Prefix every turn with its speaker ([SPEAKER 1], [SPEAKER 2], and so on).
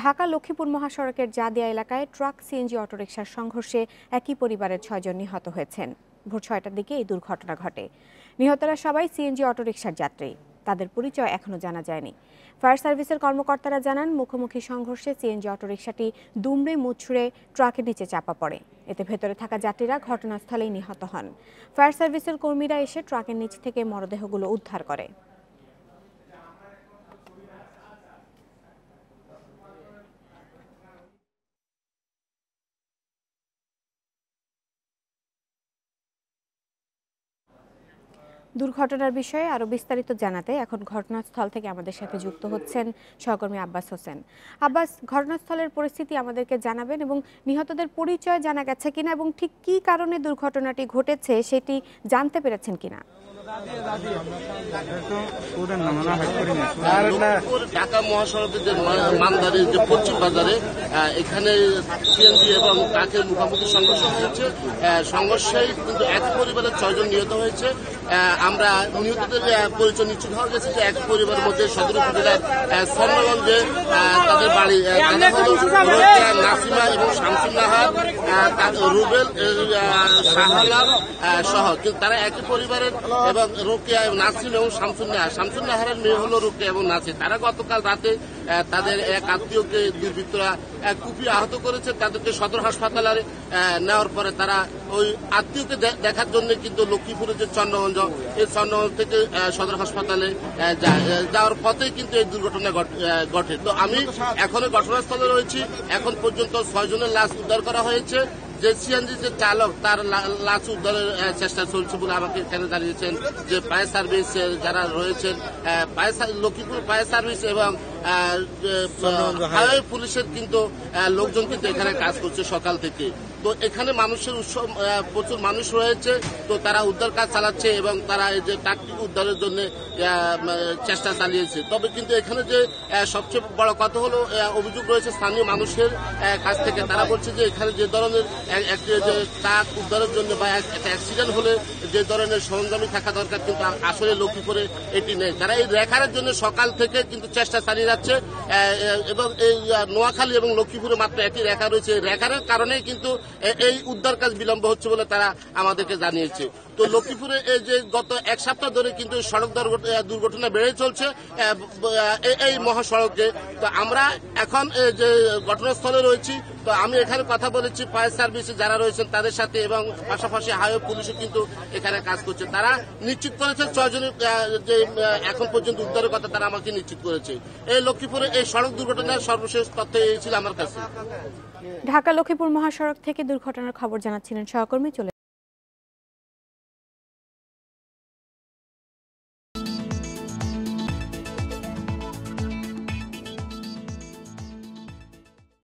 [SPEAKER 1] ঢাকা লক্ষ্মীপুর মহাসড়কের জাদিয়া এলাকায় truck CNG অটোরিকশার সংঘর্ষে একই পরিবারের ছয়জন নিহত হয়েছেন। ভোর ছয়টার দিকে এই দুর্ঘটনা ঘটে। নিহতরা সবাই সিএনজি অটোরিকশার যাত্রী। তাদের পরিচয় এখনও জানা যায়নি। ফায়ার সার্ভিসের কর্মকর্তারা জানান, মুখোমুখি সংঘর্ষে সিএনজি অটোরিকশাটি দুমড়ে মুচড়ে ট্রাকের নিচে চাপা পড়ে। এতে ভেতরে থাকা যাত্রীরা ঘটনাস্থলেই নিহত হন। ফায়ার সার্ভিসের কর্মীরা এসে ট্রাকের নিচ থেকে মরদেহগুলো উদ্ধার করে। দুর্ঘটনার বিষয়ে আরও বিস্তারিত জানাতে এখন ঘটনাস্থল থেকে আমাদের সাথে যুক্ত হচ্ছেন সহকর্মী আব্বাস হোসেন। আব্বাস, ঘটনাস্থলের পরিস্থিতি আমাদেরকে জানাবেন এবং নিহতদের পরিচয় জানা গেছে কিনা এবং ঠিক কি কারণে দুর্ঘটনাটি ঘটেছে সেটি জানতে পেরেছেন কিনা?
[SPEAKER 2] ঢাকা মহাসড়কের যে যে পশ্চিম বাজারে এখানে সিএনজি এবং ট্রাকের মুখোমুখি সংঘর্ষ হয়েছে। সংঘর্ষে কিন্তু এক পরিবারের ছয়জন নিহত হয়েছে। আমরা নিহতদের পরিচয় নিশ্চিত হওয়া গেছে যে এক পরিবারের মধ্যে সদর উপজেলার স্বর্ণগঞ্জে তাদের বাড়ি নাসিমা এবং শামসুন্নাহার আহ, তার রুবেল আহ, সহ। কিন্তু তারা একই পরিবারের এবং রোকেয়া এবং নাসিম এবং শামসুন্নাহার শামসুন্নাহারের মেয়ে হলো রোকেয়া এবং নাসির। তারা গতকাল রাতে তাদের এক আত্মীয়কে দুর্বৃত্তরা কুপিয়ে আহত করেছে। তাদেরকে সদর হাসপাতালে নেওয়ার পরে তারা ওই আত্মীয়কে দেখার জন্য কিন্তু লক্ষ্মীপুরের যে চন্দ্রগঞ্জ এই চন্দ্রগঞ্জ থেকে সদর হাসপাতালে যাওয়ার পথেই কিন্তু এই দুর্ঘটনা ঘট- ঘটে। তো আমি এখনও ঘটনাস্থলে রয়েছি। এখন পর্যন্ত ছয়জনের লাশ উদ্ধার করা হয়েছে। যে সিএনজি যে চালক তার লাশ উদ্ধারের চেষ্টা চলছে বলে আমাকে এখানে জানিয়েছেন যে ফায়ার সার্ভিস যারা রয়েছেন লক্ষ্মীপুর ফায়ার সার্ভিস এবং হাইওয়ে পুলিশের কিন্তু লোকজন কিন্তু এখানে কাজ করছে সকাল থেকে। তো এখানে মানুষের উৎসব প্রচুর মানুষ রয়েছে তো তারা উদ্ধার কাজ চালাচ্ছে এবং তারা এই যে টাকটিক উদ্ধারের জন্য চেষ্টা চালিয়েছে। তবে কিন্তু এখানে যে সবচেয়ে বড় কথা হলো অভিযোগ রয়েছে স্থানীয় মানুষের কাছ থেকে। তারা বলছে যে এখানে যে ধরনের একটি যে ট্রাক উদ্ধারের জন্য বা একটা অ্যাক্সিডেন্ট হলে যে ধরনের সরঞ্জামই থাকা দরকার কিন্তু আসলে করে এটি নেই। তারা এই রেখার জন্য সকাল থেকে কিন্তু চেষ্টা চালিয়ে যাচ্ছে এবং এই নোয়াখালী এবং লক্ষ্মীপুরে মাত্র একটি রেখা রয়েছে। রেখার কারণেই কিন্তু এই উদ্ধার কাজ বিলম্ব হচ্ছে বলে তারা আমাদেরকে জানিয়েছে। তো লক্ষ্মীপুরে এই যে গত এক সপ্তাহ ধরে কিন্তু সড়ক দুর্ঘট- দুর্ঘটনা বেড়ে চলছে এই- মহাসড়কে। তো আমরা এখন যে ঘটনাস্থলে রয়েছি, তো আমি এখানে কথা বলেছি ফায়ার সার্ভিসে যারা রয়েছেন তাদের সাথে এবং পাশাপাশি হাইওয়ে পুলিশও কিন্তু এখানে কাজ করছে। তারা নিশ্চিত করেছে, ছয়জনের যে এখন পর্যন্ত উদ্ধারের কথা তারা আমাকে নিশ্চিত করেছে। এই লক্ষ্মীপুরে এই সড়ক দুর্ঘটনার সর্বশেষ তথ্য এই ছিল আমার কাছে।
[SPEAKER 1] ঢাকা লক্ষ্মীপুর মহাসড়ক থেকে দুর্ঘটনার খবর জানাচ্ছিলেন সহকর্মী, চলে